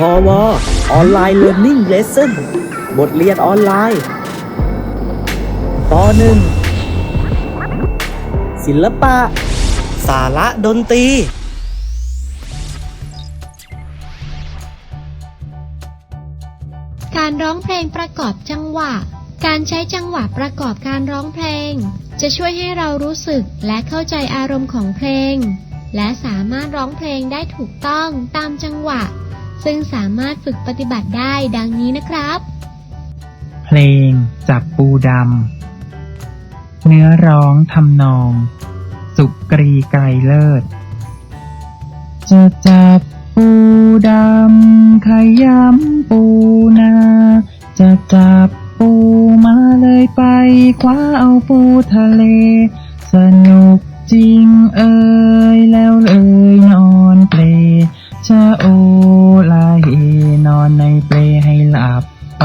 พอวออนไลน์เรียน i ิ g เลส s o n บทเรียนออนไลน์ปหนึ่งศิลปะ สาระดนตรี การร้องเพลงประกอบจังหวะ การใช้จังหวะประกอบการร้องเพลง จะช่วยให้เรารู้สึกและเข้าใจอารมณ์ของเพลง และสามารถร้องเพลงได้ถูกต้องตามจังหวะ ซึ่งสามารถฝึกปฏิบัติได้ดังนี้นะครับ เพลงจับปูดำ เนื้อร้องทำนอง สุกรีไกรเลิศ จะจับปูดำขยำปูนา จะจับปูมาเลยไปคว้าเอาปูทะเล สนุกจริง ให้หลับไป